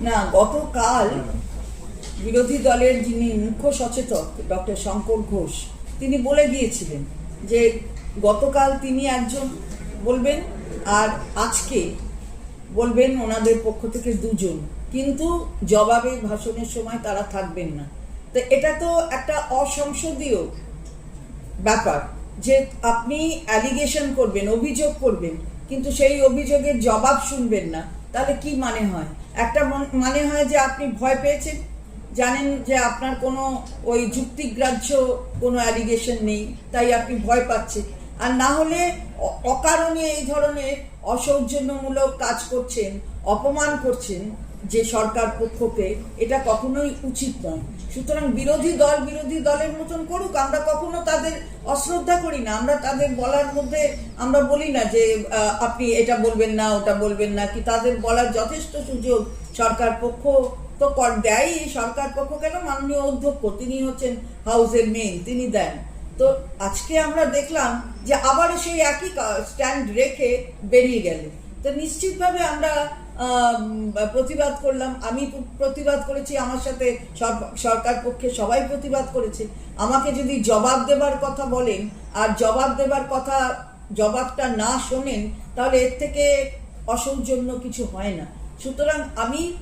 না, গতকাল বিরোধী দলের যিনি মুখ্য সচেতক, ডক্টর শঙ্কর ঘোষ, তিনি বলে গিয়েছিলেন যে গতকাল তিনি একজন বলবেন আর আজকে বলবেন ওনাদের পক্ষ থেকে দুজন। কিন্তু জবাবে ভাষণের সময় তারা থাকবেন না। তো এটা তো একটা অসংসদীয় ব্যাপার যে আপনি অ্যালিগেশন করবেন, অভিযোগ করবেন, কিন্তু সেই অভিযোগের জবাব শুনবেন না। তাহলে কি মানে হয়? একটা মানে হয় যে আপনি ভয় পেয়েছেন? জানেন যে আপনার কোনো ওই যুক্তিগ্রাহ্য কোনো অ্যালিগেশন নেই, তাই আপনি ভয় পাচ্ছেন। আর না হলে অকারণে এই ধরনের অসৌজন্যমূলক কাজ করছেন, অপমান করছেন যে সরকার পক্ষকে এটা কখনোই উচিত নয়। সুতরাং বিরোধী দল বিরোধী দলের মতন করুক আমরা কখনো তাদের অশ্রদ্ধা করি না। আমরা তাদের বলার মধ্যে আমরা বলি না যে আপনি এটা বলবেন না ওটা বলবেন না কি তাদের বলার যথেষ্ট সুযোগ সরকার পক্ষ তো কর দেয়ই। সরকার পক্ষ কেন মাননীয় অধ্যক্ষ? তিনি হচ্ছেন হাউসের মেইন তিনি দেন। তো আজকে আমরা দেখলাম যে আবারও সেই একই স্ট্যান্ড রেখে বেরিয়ে গেল। তো নিশ্চিতভাবে আমরা আম, প্রতিবাদ করলাম। আমি প্রতিবাদ করেছি আমার সাথে সর- সরকার পক্ষে, সবাই প্রতিবাদ করেছে। আমাকে যদি জবাব দেবার কথা বলেন আর জবাব দেবার কথা, জবাবটা না শোনেন, তাহলে এর থেকে অসৌজন্য কিছু হয় না। সুতরাং আমি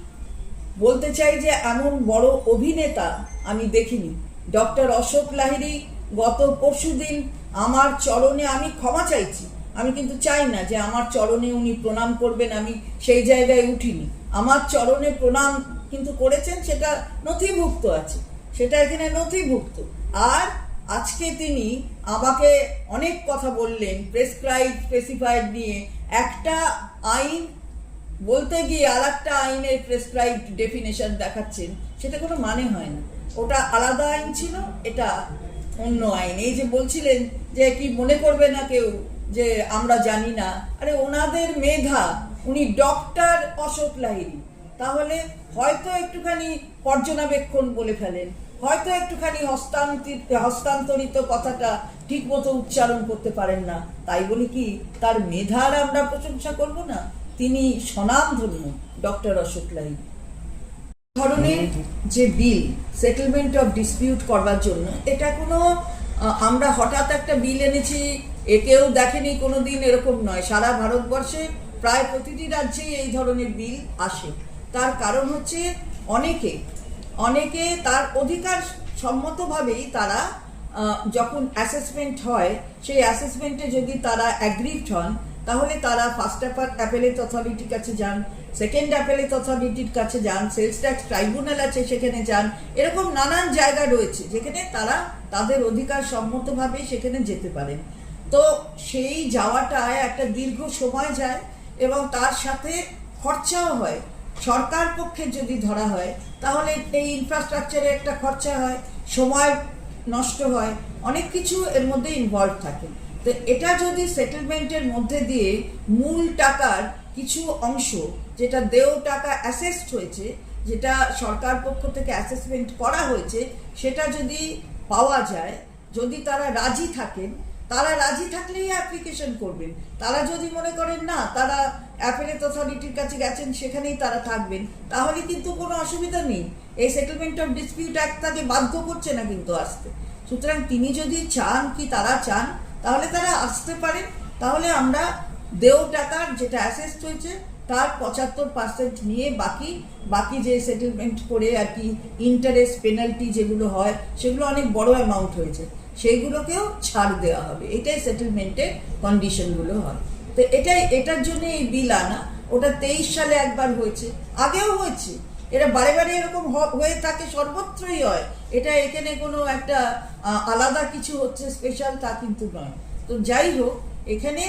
বলতে চাই যে, এমন বড় অভিনেতা আমি দেখিনি। ডক্টর অশোক লাহিড়ী গত পরশুদিন আমার চরণে আমি ক্ষমা চাইছি। আমি কিন্তু চাই না যে আমার চরণে উনি প্রণাম করবেন, আমি সেই জায়গায় উঠিনি। আমার চরণে প্রণাম কিন্তু করেছেন সেটা নথিভুক্ত আছে। সেটা এখানে নথিভুক্ত। আর আজকে তিনি আমাকে অনেক কথা বললেন প্রেসক্রাইব স্পেসিফাইড নিয়ে। একটা আইন, বলতে গিয়ে আর একটা আইনের প্রেসক্রাইব ডেফিনেশন দেখাচ্ছেন, সেটা কোনো মানে হয় না। ওটা আলাদা আইন ছিল, এটা অন্য আইন। এই যে বলছিলেন যে কি মনে করবে না কেউ যে আমরা জানি না। আরে ওনাদের মেধা, উনি ডক্টর অশোক লাহিড়ী। তাহলে হয়তো একটুখানি পর্যবেক্ষণ বলে ফেলেন। হয়তো একটুখানি হস্তান্তরিত হস্তান্তরিত কথাটা ঠিক মতো উচ্চারণ করতে পারেন না। তাই বলি কি, তার মেধার আমরা প্রশংসা করব না। তিনি স্বনামধন্য ডক্টর অশোক লাহিড়ী। ধরনের যে বিল সেটেলমেন্ট অফ ডিসপিউট করবার জন্য, এটা কোনো আমরা হঠাৎ একটা বিল এনেছি একেও দেখেনি কোনো দিন এরকম নয়। সারা ভারতবর্ষে প্রায় প্রতিটি রাজ্যেই এই ধরনের বিল আসে। তার কারণ হচ্ছে অনেকে অনেকে তার অধিকার সম্মতভাবেই তারা যখন অ্যাসেসমেন্ট হয়, সেই অ্যাসেসমেন্টে যদি তারা অ্যাগ্রিভড হন, তাহলে তারা ফার্স্ট অ্যাপেলেট অথরিটির কাছে যান সেকেন্ড অ্যাপেলেট অথরিটির কাছে যান সেলস ট্যাক্স ট্রাইব্যুনাল আছে সেখানে যান, এরকম নানান জায়গা রয়েছে, যেখানে তারা তাদের অধিকার সম্মতভাবে সেখানে যেতে পারেন। তো সেই যাওয়াটায় একটা দীর্ঘ সময় যায় এবং তার সাথে খরচাও হয়। সরকার পক্ষে যদি ধরা হয়, তাহলে এই ইনফ্রাস্ট্রাকচারে একটা খরচা হয়, সময় নষ্ট হয়, অনেক কিছু এর মধ্যে ইনভলভ থাকে। তো এটা যদি সেটেলমেন্টের মধ্যে দিয়ে মূল টাকার কিছু অংশ, যেটা দেও টাকা অ্যাসেসড হয়েছে, যেটা সরকার পক্ষ থেকে অ্যাসেসমেন্ট করা হয়েছে, সেটা যদি পাওয়া যায়, যদি তারা রাজি থাকেন তারা রাজি থাকলেই অ্যাপ্লিকেশন করবেন। তারা যদি মনে করেন না, তারা অ্যাপেলেট অথরিটির কাছে গেছেন, সেখানেই তারা থাকবেন। তাহলে কিন্তু কোনো অসুবিধা নেই। এই সেটেলমেন্ট অফ ডিসপিউট অ্যাক্ট তাকে বাধ্য করছে না কিন্তু আসতে। সুতরাং তিনি যদি চান কি তারা চান, তাহলে তারা আসতে পারেন। তাহলে আমরা দেও টাকার যেটা অ্যাসেস্ট হয়েছে, তার পঁচাত্তর পার্সেন্ট নিয়ে বাকি বাকি যে সেটেলমেন্ট করে আর কি ইন্টারেস্ট পেনাল্টি যেগুলো হয়, সেগুলো অনেক বড় অ্যামাউন্ট হয়েছে। সেইগুলোকেও ছাড় দেওয়া হবে। এটাই সেটেলমেন্টের কন্ডিশনগুলো হয়। তো এটাই, এটার জন্য এই বিল আনা। ওটা তেইশ সালে একবার হয়েছে। আগেও হয়েছে। এটা বারে বারে এরকম হয়ে থাকে, সর্বত্রই হয়। এটা এখানে কোনো একটা আলাদা কিছু হচ্ছে স্পেশাল তা কিন্তু নয়। তো যাই হোক, এখানে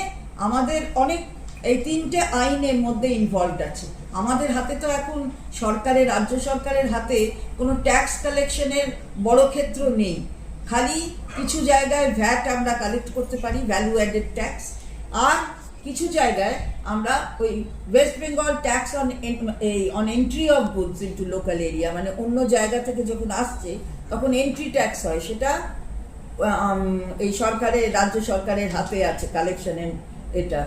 আমাদের অনেক, এই তিনটে আইনের মধ্যে ইনভলভড আছে। আমাদের হাতে তো এখন সরকারের, রাজ্য সরকারের হাতে কোনো ট্যাক্স কালেকশনের বড় ক্ষেত্র নেই। খালি কিছু জায়গায় ভ্যাট আমরা কালেক্ট করতে পারি ভ্যালু অ্যাডেড ট্যাক্স আর কিছু জায়গায় আমরা ওই ওয়েস্ট বেঙ্গল ট্যাক্স অন এই on entry of goods into local area মানে অন্য জায়গা থেকে যখন আসছে, তখন এন্ট্রি ট্যাক্স হয়। সেটা এই সরকারের, রাজ্য সরকারের হাতে আছে কালেকশনের এটা।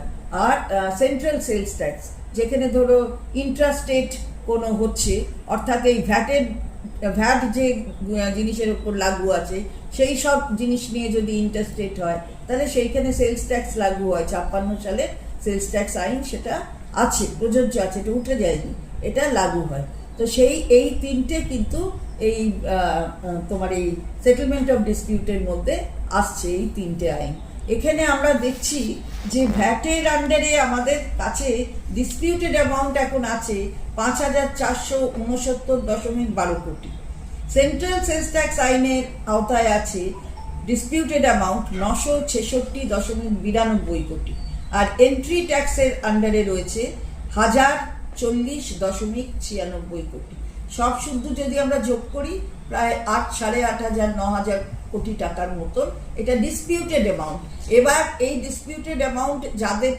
আর সেন্ট্রাল সেলস ট্যাক্স যেখানে ধরো ইন্ট্রাস্টেট কোনো হচ্ছে, অর্থাৎ এই ভ্যাটের ভ্যাট যে জিনিসের উপর লাগু আছে, সেই সব জিনিস নিয়ে যদি ইন্টারেস্টেড হয়, তাহলে সেইখানে সেলস ট্যাক্স লাগু হয়। ছাপ্পান্ন সালে সেলস ট্যাক্স আইন সেটা আছে, প্রযোজ্য আছে, এটা উঠে যায়নি, এটা লাগু হয়। তো সেই, এই তিনটে কিন্তু এই তোমার এই সেটেলমেন্ট অফ ডিসপিউটের মধ্যে আসছে এই তিনটে আইন। এখানে আমরা দেখছি যে ভ্যাটের আন্ডারে আমাদের কাছে ডিসপিউটেড অ্যামাউন্ট এখন আছে পাঁচ হাজার চারশো উনসত্তর দশমিক বারো কোটি। সেন্ট্রাল সেলস ট্যাক্স আইনের আওতায় আছে ডিসপিউটেড অ্যামাউন্ট নশো ছেষট্টি দশমিক বিরানব্বই কোটি। আর এন্ট্রি ট্যাক্সের আন্ডারে রয়েছে হাজার চল্লিশ দশমিক ছিয়ানব্বই কোটি। সব শুদ্ধ যদি আমরা যোগ করি, প্রায় আট, সাড়ে আট হাজার, ন হাজার কোটি টাকার মতন এটা ডিসপিউটেড অ্যামাউন্ট এবার এই ডিসপিউটেড অ্যামাউন্ট যাদের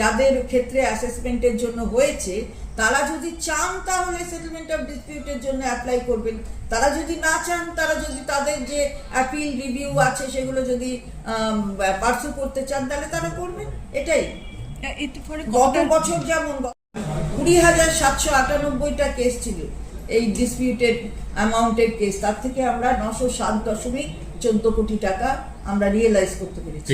যাদের ক্ষেত্রে অ্যাসেসমেন্টের জন্য হয়েছে তারা যদি চান তাহলে সেটেলমেন্ট অফ ডিসপিউটের জন্য অ্যাপ্লাই করবেন। তারা যদি না চান তারা যদি তাদের যে অ্যাপিল রিভিউ আছে সেগুলো যদি পার্সু করতে চান তাহলে তারা করবেন। এটাই। গত বছর যেমন কুড়ি হাজার সাতশো আটানব্বইটা কেস ছিল। এই ডিসপিউটেড অ্যামাউন্টের কেস তার থেকে আমরা নশো সাত দশমিক চোদ্দ কোটি টাকা আমরা রিয়েলাইজ করতে পেরেছি।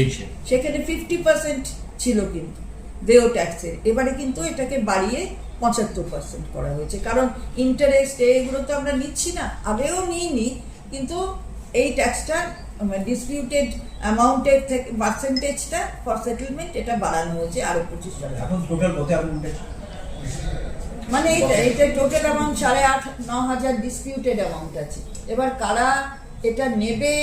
সেখানে ফিফটি পার্সেন্ট ছিল কিন্তু দেয় ট্যাক্সের এবারে কিন্তু এটাকে বাড়িয়ে পঁচাত্তর পার্সেন্ট করা হয়েছে। কারণ ইন্টারেস্ট এগুলো তো আমরা নিচ্ছি না আগেও নিইনি কিন্তু এই ট্যাক্সটা ডিসপিউটেড অ্যামাউন্টের থেকে পার্সেন্টেজটা ফর সেটেলমেন্ট এটা বাড়ানো হয়েছে আরও পঁচিশ টাকা। এখন টোটাল কত অ্যামাউন্ট মানে এটা এটা টোটাল অ্যামাউন্ট সাড়ে আট ন হাজার ডিসপিউটেড অ্যামাউন্ট আছে। এবার কারা এটা নেবে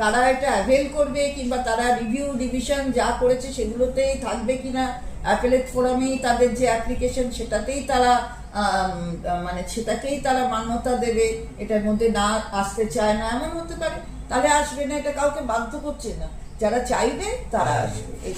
কারা এটা অ্যাভেল করবে কিংবা তারা রিভিউ ডিভিশন যা করেছে সেগুলোতেই থাকবে কিনা অ্যাপেলেট ফোরামেই তাদের যে অ্যাপ্লিকেশন সেটাতেই তারা মানে সেটাকেই তারা মান্যতা দেবে। এটার মধ্যে না আসতে চায় না এমন হতে পারে। তাহলে আসবে না এটা কাউকে বাধ্য করছে না। যারা চাইবে তারা আসবে। এই